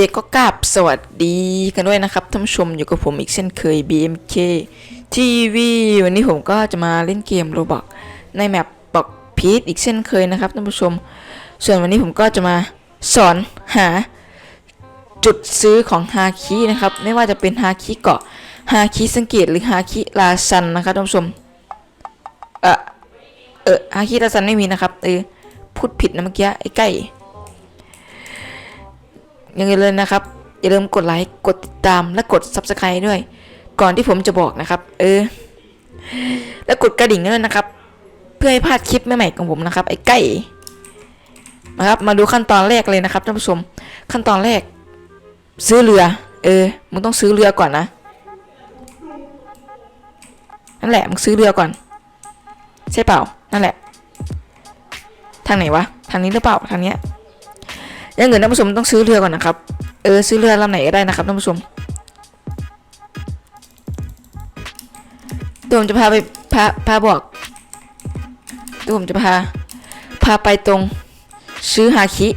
เอกก็กราบสวัสดีกันด้วยนะครับท่านผู้ชมอยู่กับผมอีกเช่นเคย BMK TV วันนี้ผมก็จะมาเล่นเกมโรบอกในแมปบอกพีทอีกเช่นเคยนะครับท่านผู้ชม ส่วนวันนี้ผมก็จะมาสอนหาจุดซื้อของฮาคินะครับ ไม่ว่าจะเป็นฮาคิเกาะฮาคิสังเกตหรือฮาคิลาซันนะครับท่านผู้ชม เออเออฮาคิลาซันไม่มีนะครับเออพูดผิดนะเมื่อกี้ไอ้ไก่ ยังไงเลยนะครับ อย่าลืมกดไลค์กดติดตามและกด subscribe ด้วย ก่อนที่ผมจะบอกนะครับ เออ แล้วกดกระดิ่งด้วยนะครับ เพื่อให้พลาดคลิปใหม่ๆของผมนะครับ ไอ้ไก่นะครับมาดูขั้นตอนแรกเลยนะครับท่านผู้ชม ขั้นตอนแรก ซื้อเรือ เออมึงต้องซื้อเรือก่อนนะนั่นแหละมึงซื้อเรือก่อน ใช่เปล่านั่นแหละ ทางไหนวะทางนี้หรือเปล่าทางเนี้ย ยังเงินท่านผู้ชมต้องซื้อเรือก่อนนะครับ เออซื้อเรือลำไหนก็ได้นะครับท่านผู้ชมเดี๋ยวผมจะพาไปพาพาบอกเดี๋ยวผมจะพาพาไปตรงซื้อฮาคิ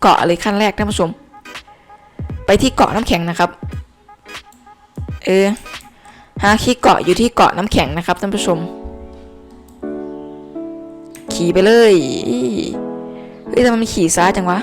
เกาะเลยขั้นแรกท่านผู้ชม ไปที่เกาะน้ำแข็งนะครับ เออฮาคิเกาะอยู่ที่เกาะน้ำแข็งนะครับท่านผู้ชม ขี่ไปเลยเฮ้ยทำไมมันขี่ซ้ายจังวะ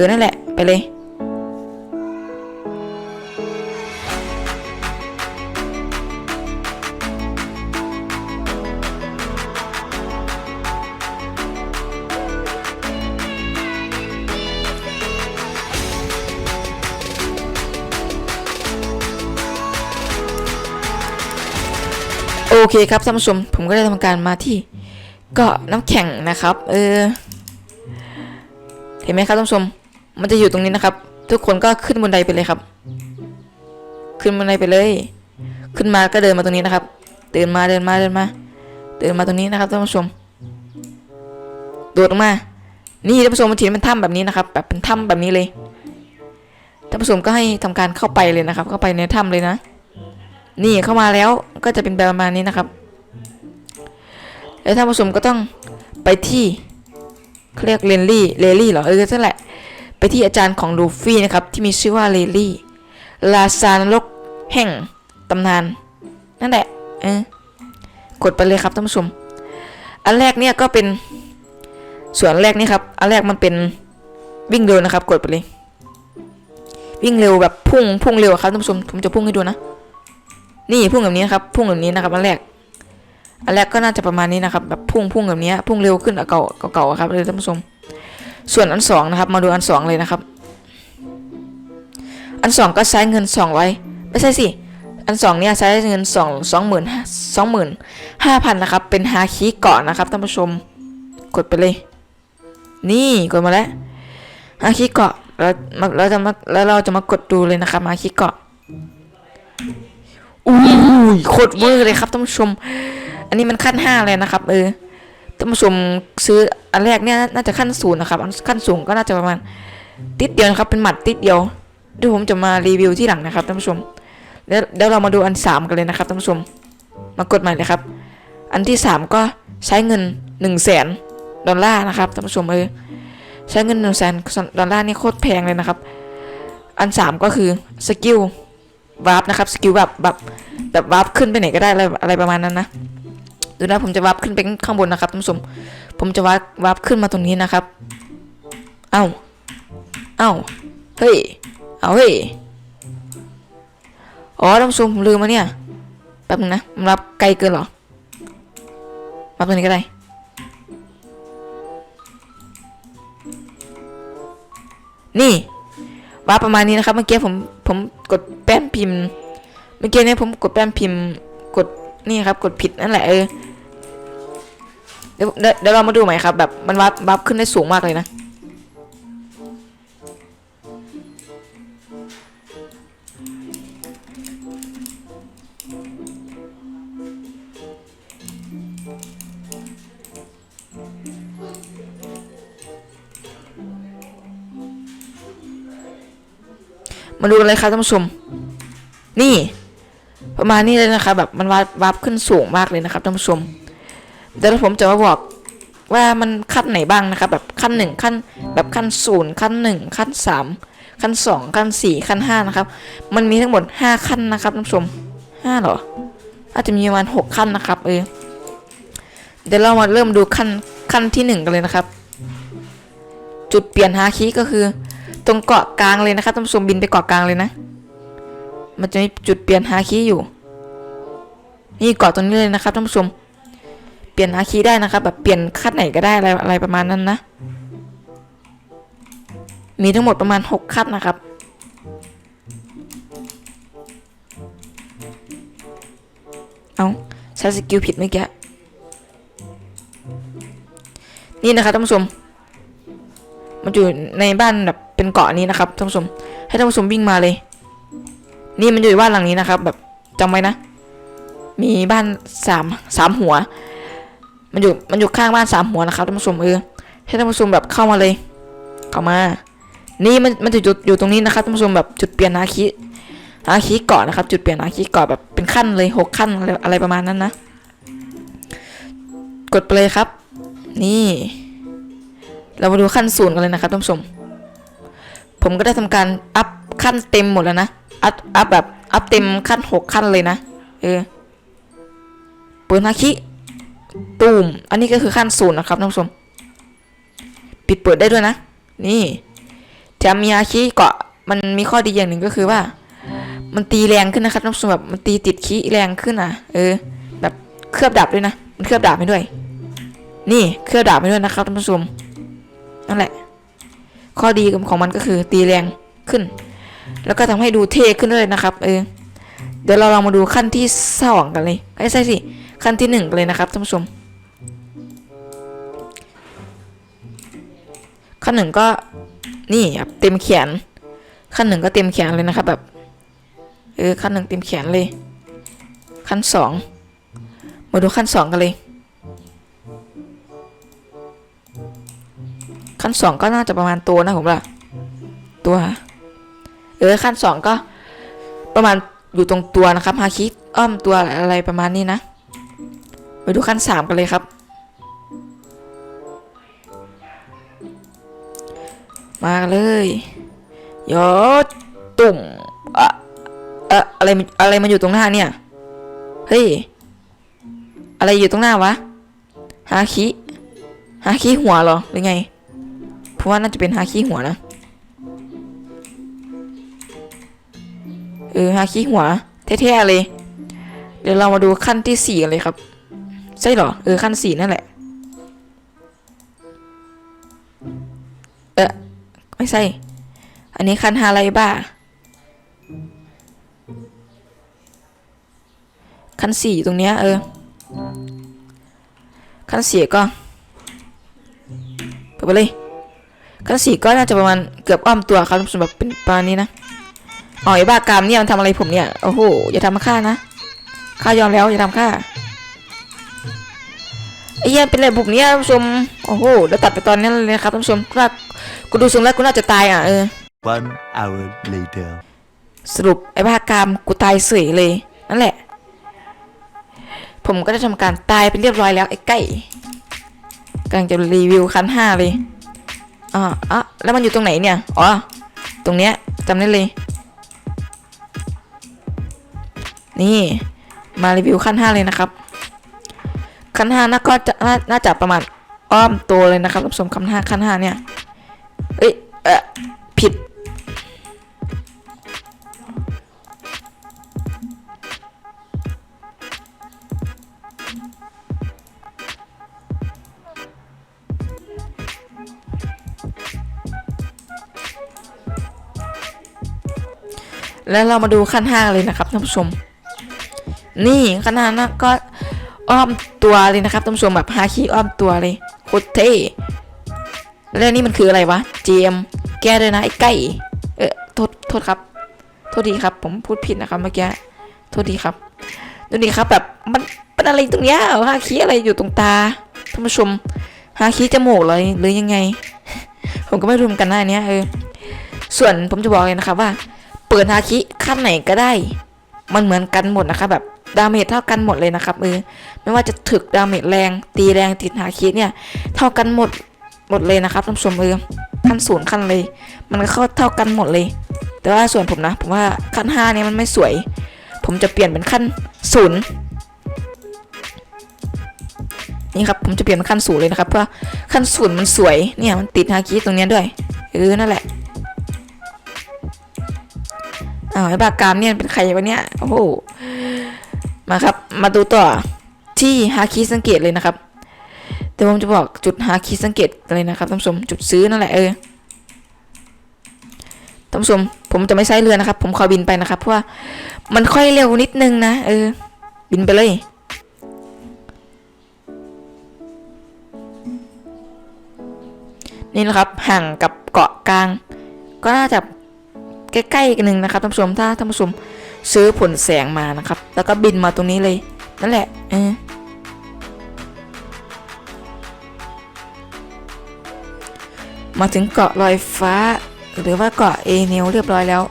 ออนั่นแหละ ไปเลย โอเคครับท่านผู้ชม ผมก็ได้ทำการมาที่เกาะน้ำแข็งนะครับ เออ เห็นไหมครับท่านผู้ชม มันจะอยู่ตรงนี้นะครับ ทุกคนก็ขึ้นบนไดไปเลยครับ ขึ้นบนไดไปเลย ขึ้นมาก็เดินมาตรงนี้นะครับ เดินมาเดินมาเดินมา เดินมาตรงนี้นะครับท่านผู้ชม โดดลงมา นี่ท่านผู้ชมมันถีเป็นถ้ำแบบนี้นะครับ แบบเป็นถ้ำแบบนี้เลยท่านผู้ชมก็ให้ทำการเข้าไปเลยนะครับ เข้าไปในถ้ำเลยนะ นี่เข้ามาแล้วก็จะเป็นแบบประมาณนี้นะครับแล้วท่านผู้ชมก็ต้องไปที่เขาเรียกเลนลี่เลลี่เหรอเออนั่นแหละ ไปที่อาจารย์ของลูฟี่นะครับที่มีชื่อว่าเลลี่ลาซานลกแห่งตำนาน นั่นแหละเออกดไปเลยครับท่านผู้ชม อันแรกเนี่ยก็เป็นส่วนแรกนี่ครับ อันแรกมันเป็นวิ่งเร็วนะครับ กดไปเลย วิ่งเร็วแบบพุ่งพุ่งเร็วครับท่านผู้ชมผมจะพุ่งให้ดูนะ นี่พุ่งแบบนี้นะครับ พุ่งแบบนี้นะครับ อันแรก อันแรกก็น่าจะประมาณนี้นะครับ แบบพุ่งพุ่งแบบนี้พุ่งเร็วขึ้นเก่าเก่าครับเลยท่านผู้ชม ส่วนอันสองนะครับมาดูอันสองเลยนะครับ อันสองก็ใช้เงินสองร้อยไม่ใช่สิอันสองเนี่ยใช้เงินสองสองหมื่นสองหมื่นห้าพันนะครับ เป็นฮาคิเกาะนะครับท่านผู้ชมกดไปเลย นี่กดมาแล้วฮาคิเกาะแล้วมาเราจะมาแล้วเราจะมากดดูเลยนะครับฮาคิเกาะอุ้ยโคตรเวอร์เลยครับท่านผู้ชม อันนี้มันขั้นห้าเลยนะครับ เออ ท่านผู้ชมซื้ออันแรกเนี่ยน่าจะขั้นศูนย์นะครับอันขั้นสูงก็น่าจะประมาณติดเดียวนะครับเป็นหมัดติดเดียวเดี๋ยวผมจะมารีวิวที่หลังนะครับท่านผู้ชมแล้วเดี๋ยวเรามาดูอันสามกันเลยนะครับท่านผู้ชม มากดใหม่เลยครับ อันที่สามก็ใช้เงินหนึ่งแสนดอลลาร์นะครับท่านผู้ชมเออใช้เงินหนึ่งแสนดอลลาร์นี่โคตรแพงเลยนะครับ อันสามก็คือสกิลวาร์ปนะครับสกิลแบบแบบแบบวาร์ปขึ้นไปไหนก็ได้อะไรอะไรประมาณนั้นนะ ดูนะผมจะวับขึ้นไปข้างบนนะครับท่านผู้ชม ผมจะวับวับขึ้นมาตรงนี้นะครับ เอ้า เอ้า เฮ้ย เอาเฮ้ย อ๋อท่านผู้ชมผมลืมมาเนี่ย แป๊บนึงนะผมรับไกลเกินหรอวับตรงนี้ก็ได้ นี่วับประมาณนี้นะครับ เมื่อกี้ผม ผมกดแป้นพิมพ์ เมื่อกี้เนี่ยผมกดแป้นพิมพ์ กดนี่ครับ กดผิดนั่นแหละเออ เดี๋ยวเดี๋ยวเรามาดูใหมครับ แบบมันวับวับขึ้นได้สูงมากเลยนะ มาดูเลยครับท่านผู้ชม นี่ ประมาณนี้เลยนะครับ แบบมันวับวับขึ้นสูงมากเลยนะครับท่านผู้ชม เดี๋ยวผมจะมาบอกว่ามันขั้นไหนบ้างนะครับแบบขั้นหนึ่งขั้นแบบขั้นศูนย์ขั้นหนึ่งขั้นสามขั้นสองขั้นสี่ขั้นห้านะครับ มันมีทั้งหมดห้าขั้นนะครับท่านผู้ชมห้าเหรอ อาจจะมีประมาณหกขั้นนะครับเออเดี๋ยวเรามาเริ่มดูขั้นขั้นที่หนึ่งกันเลยนะครับ จุดเปลี่ยนฮาคิก็คือ ตรงเกาะกลางเลยนะครับท่านผู้ชมบินไปเกาะกลางเลยนะ มันจะมีจุดเปลี่ยนฮาคิอยู่ นี่เกาะตรงนี้เลยนะครับท่านผู้ชม ปลี่ยนฮาคิได้นะครับแบบเปลี่ยนขั้นไหนก็ได้อะไรอะไรประมาณนั้นนะ มีทั้งหมดประมาณหกขั้นะครับ เอาใช้สกิลผิดเมื่อกี้ นี่นะครับท่านผู้ชม มันอยู่ในบ้านแบบเป็นเกาะนี้นะครับท่านผู้ชม ให้ท่านผู้ชมวิ่งมาเลย นี่มันอยู่บ้านหลังนี้นะครับ แบบจำไว้นะ มีบ้านสามสามหัว มันอยู่มันอยู่ข้างบ้านสามหัวนะครับท่านผู้ชมเออให้ท่านผู้ชมแบบเข้ามาเลย เข้ามา นี่มันมันจะอยู่อยู่ตรงนี้นะครับท่านผู้ชมแบบจุดเปลี่ยนอาคิอาคิเกาะนะครับ จุดเปลี่ยนอาคิเกาะแบบเป็นขั้นเลยหกขั้นอะไรอะไรประมาณนั้นนะ กดไปเลยครับ นี่ เรามาดูขั้นศูนย์กันเลยนะครับท่านผู้ชม ผมก็ได้ทำการอัพขั้นเต็มหมดแล้วนะอัพอัพแบบอัพเต็มขั้นหกขั้นเลยนะเออปิดฮาคิ ตูมอันนี้ก็คือขั้นศูนย์นะครับท่านผู้ชม ปิดเปิดได้ด้วยนะ นี่แถมมีฮาคิเกาะมันมีข้อดีอย่างหนึ่งก็คือว่า มันตีแรงขึ้นนะครับท่านผู้ชมแบบมันตีติดคีแรงขึ้นอะ เออ แบบเคลือบดาบด้วยนะ มันเคลือบดาบไปด้วย นี่เคลือบดาบไปด้วยนะครับท่านผู้ชมนั่นแหละ ข้อดีของมันก็คือตีแรงขึ้น แล้วก็ทำให้ดูเท่ขึ้นด้วยนะครับ เออ เดี๋ยวเราลองมาดูขั้นที่สองกันเลยไอ้ยใช่สิ ขั้นที่หนึ่งกันเลยนะครับท่านผู้ชม ขั้นหนึ่งก็นี่ครับเต็มแขน ขั้นหนึ่งก็เต็มแขนเลยนะครับแบบเออขั้นหนึ่งเต็มแขนเลย ขั้นสองมาดูขั้นสองกันเลย ขั้นสองก็น่าจะประมาณตัวนะผมล่ะ ตัวเออขั้นสองก็ประมาณอยู่ตรงตัวนะครับฮาคิอ้อมตัวอะไรประมาณนี้นะ ไปดูขั้นสามกันเลยครับ มาเลยยอตุ่มอะอะอะไรอะไรมาอยู่ตรงหน้าเนี่ย เฮ้ย อะไรอยู่ตรงหน้าวะ ฮาคิฮาคิหัวเหรอหรือไง เพราะว่าน่าจะเป็นฮาคิหัวนะ เออฮาคิหัวเท่ๆเลย เดี๋ยวเรามาดูขั้นที่สี่กันเลยครับ ใช่เหรอ เออ ขั้นสี่นั่นแหละ เออไม่ใช่ อันนี้ขั้นฮาไรบ้า ขั้นสี่อยู่ตรงเนี้ย เออ ขั้นสี่ก็เปิดไปเลยขั้นสี่ก็น่าจะประมาณเกือบอ้อมตัวครับสำหรับเป็นประมานี้นะอ๋อไอ้บ้ากามเนี่ยมันทำอะไรผมเนี่ย โอ้โห อย่าทำมาฆ่านะ ข้ายอมแล้ว อย่าทำฆ่า ไอ้เหี้ยเป็นอะไรผมเนี่ยท่านผู้ชม โอ้โหเดี๋ยวตัดไปตอนนี้เลยนะครับท่านผู้ชมถ้ากูดูทรงแล้วกูน่าจะตายอะเออ One hour later. สรุปไอ้บ้ากามกูตายเสยเลย นั่นแหละ ผมก็ได้ทำการตายไปเรียบร้อยแล้วไอ้ไก่กำลังจะรีวิวคันห้าเลยอ่าอะแล้วมันอยู่ตรงไหนเนี่ย อ๋อ ตรงเนี้ยจำได้เลย นี่ มารีวิวขั้นห้าเลยนะครับ ขั้นห้าน่าก็จะน่าน่าจะประมาณอ้อมตัวเลยนะครับท่านผู้ชมขั้นห้าขั้นห้าเนี่ยเอ้ยเออผิดแล้วเรามาดูขั้นห้าเลยนะครับท่านผู้ชม นี่ขั้นห้านะก็ อ้อมตัวเลยนะครับท่านผู้ชมแบบฮาคิอ้อมตัวเลยโคตรเท่แล้วนี่มันคืออะไรวะเจมแก้เลยนะไอ้ไก่เออโทษโทษครับ โทษทีครับ ผมพูดผิดนะครับเมื่อกี้โทษทีครับดูนี่ครับแบบมันเป็นอะไรตรงเนี้ยฮาคิอะไรอยู่ตรงตาท่านผู้ชมฮาคิจมูกเลยหรือยังไง ผมก็ไม่รู้เหมือนกันนะอันเนี้ยเออส่วนผมจะบอกเลยนะครับว่า เปิดฮาคิขั้นไหนก็ได้ มันเหมือนกันหมดนะครับแบบ ดาเมจเท่ากันหมดเลยนะครับเออไม่ว่าจะถึกดาเมจแรงตีแรงติดฮาคิดเนี่ยเท่ากันหมดหมดเลยนะครับท่านผู้ชมเออขั้นศูนย์ขั้นเลย มันก็เข้าเท่ากันหมดเลย แต่ว่าส่วนผมนะผมว่าขั้นห้าเนี่ยมันไม่สวย ผมจะเปลี่ยนเป็นขั้นศูนย์นี่ครับผมจะเปลี่ยนเป็นขั้นศูนย์เลยนะครับเพราะว่าขั้นศูนย์มันสวยเนี่ยมันติดฮาคิตรงเนี้ยด้วยเออนั่นแหละอ้าวไอ้บากามเนี่ยเป็นใครวะเนี่ยโอ้โห มาครับ มาดูต่อที่ฮาคิสังเกตเลยนะครับเดี๋ยวผมจะบอกจุดฮาคิสังเกตเลยนะครับท่านผู้ชมจุดซื้อนั่นแหละเออท่านผู้ชมผมจะไม่ใช้เรือนะครับ ผมขอบินไปนะครับเพราะว่ามันค่อยเร็วนิดนึงนะเออ บินไปเลยนี่นะครับห่างกับเกาะกลาง ก็น่าจะใกล้ๆกันหนึ่งนะครับท่านผู้ชมถ้าท่านผู้ชม ซื้อผลแสงมานะครับ แล้วก็บินมาตรงนี้เลย นั่นแหละเออมาถึงเกาะลอยฟ้า หรือว่าเกาะเอเนลเรียบร้อยแล้ว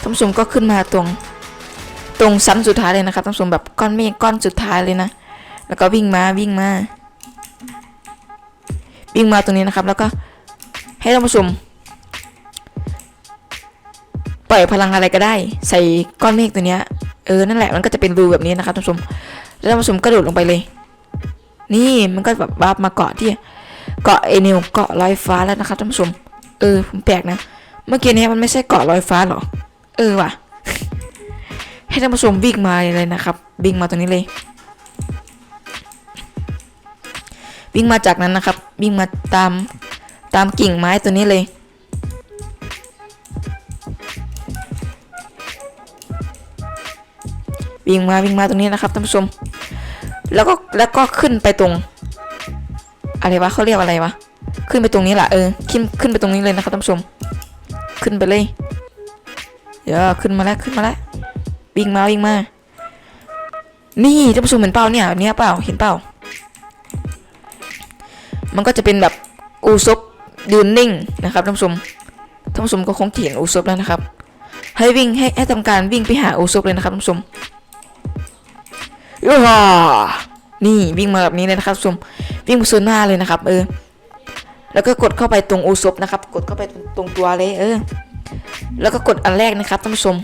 ท่านผู้ชมก็ขึ้นมาตรง ตรงชั้นสุดท้ายเลยนะครับท่านผู้ชมแบบก้อนเมฆก้อนสุดท้ายเลยนะ แล้วก็วิ่งมาวิ่งมา วิ่งมาตรงนี้นะครับ แล้วก็ให้ท่านผู้ชม ปล่อยพลังอะไรก็ได้ ใส่ก้อนเมฆตัวเนี้ยเออนั่นแหละมันก็จะเป็นรูแบบนี้นะครับท่านผู้ชมแล้วท่านผู้ชมก็โดดลงไปเลย นี่มันก็แบบวาบมาเกาะที่เกาะเอเนลเกาะลอยฟ้าแล้วนะครับท่านผู้ชม เออผมแปลกนะ เมื่อกี้นี้มันไม่ใช่เกาะลอยฟ้าหรอ เออว่ะ ให้ท่านผู้ชมวิ่งมาเลยนะครับวิ่งมาตรงนี้เลย วิ่งมาจากนั้นนะครับ วิ่งมาตามตามกิ่งไม้ตัวนี้เลย วิ่งมาวิ่งมาตรงนี้นะครับท่านผู้ชม แล้วก็แล้วก็ขึ้นไปตรง อะไรวะเขาเรียกอะไรวะขึ้นไปตรงนี้แหละเออขึ้นขึ้นไปตรงนี้เลยนะครับท่านผู้ชม ขึ้นไปเลยเดี๋ยวขึ้นมาแล้วขึ้นมาแล้ววิ่งมาวิ่งมา นี่ท่านผู้ชมเห็นเปล่าเนี่ยแบบเนี้ยเปล่าเห็นเปล่า มันก็จะเป็นแบบอูซบยืนนิ่งนะครับท่านผู้ชมท่านผู้ชมก็คงเห็นอูซบแล้วนะครับ ให้วิ่งให้ให้ทำการวิ่งไปหาอูซบเลยนะครับท่านผู้ชม ยูฮานี่วิ่งมาแบบนี้เลยนะครับท่านผู้ชมวิ่งไปซูนหน้าเลยนะครับ เออ แล้วก็กดเข้าไปตรงอูซบนะครับ กดเข้าไปตรงตัวเลยเออ แล้วก็กดอันแรกนะครับท่านผู้ชม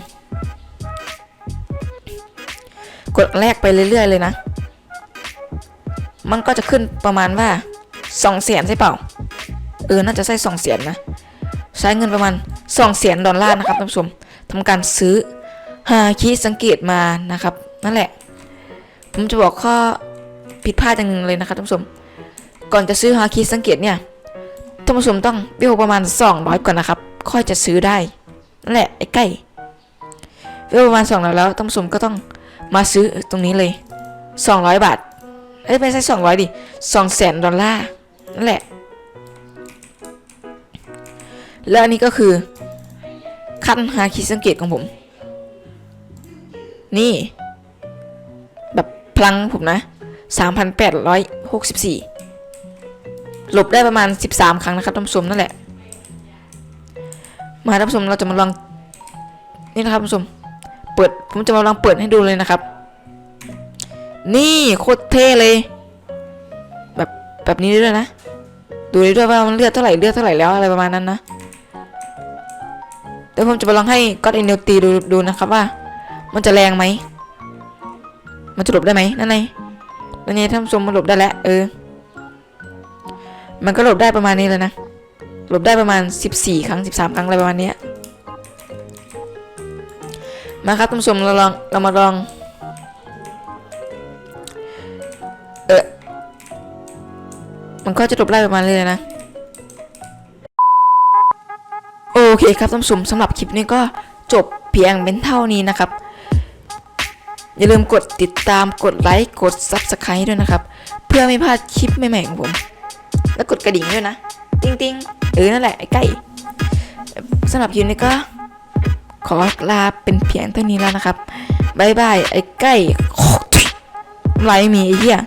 กดอันแรกไปเรื่อยๆเลยนะ มันก็จะขึ้นประมาณว่าสองแสนใช่เปล่า เออ น่าจะใช่สองแสนนะ ใช้เงินประมาณสองแสนดอลลาร์นะครับท่านผู้ชมทำการซื้อฮาคิสังเกตมานะครับ นั่นแหละ ผมจะบอกข้อผิดพลาดอย่างหนึ่งเลยนะครับท่านผู้ชม ก่อนจะซื้อฮาคิสังเกตเนี่ยท่านผู้ชมต้องเบี้ยวประมาณ 200 ก่อนนะครับ ค่อยจะซื้อได้นั่นแหละไอ้ใกล้เบี้ยวประมาณ200แล้วท่านผู้ชมก็ต้องมาซื้อตรงนี้เลย 200 บาทเอ้ยไม่ใช่200ดิ2แสนดอลลาร์นั่นแหละ แล้วอันนี้ก็คือขั้นหาคิสังเกตของผม นี่ ลังผมนะ 3,864 หลบได้ประมาณ 13 ครั้งนะครับท่านผู้ชมนั่นแหละ มาท่านผู้ชมเราจะมาลอง นี่นะครับท่านผู้ชม เปิด ผมจะมาลองเปิดให้ดูเลยนะครับ นี่โคตรเท่เลย แบบแบบนี้ด้วยนะ ดูด้ด้วยว่ามันเลือดเท่าไหร่เลือดเท่าไหร่แล้วอะไรประมาณนั้นนะเดี๋ยวผมจะมาลองให้ก็อดเอนเนลตีดูดูนะครับว่า มันจะแรงไหม มันจะหลบได้ไหมนั่นไงนั่นไงท่านผู้ชมมันหลบได้แล้วเออ มันก็หลบได้ประมาณนี้เลยนะ หลบได้ประมาณ 14 ครั้ง 13 ครั้งอะไรประมาณเนี้ยมาครับท่านผู้ชมเราลองเรามาลอง เออมันก็จะหลบได้ประมาณนี้เลยนะโอเคครับท่านผู้ชมสำหรับคลิปนี้ก็จบเพียงเป็นเท่านี้นะครับ อย่าลืมกดติดตามกดไลค์กด Subscribe ด้วยนะครับ เพื่อไม่พลาดคลิปใหม่ๆของผม แล้วกดกระดิ่งด้วยนะ ติ๊งติงๆเออนั่นแหละไอ้ใกล้สำหรับคลิปนี้ก็ ขอลาเป็นเพียงเท่านี้แล้วนะครับบายบายไอ้ใกล้ไรไม่มีไอ้เหี้ย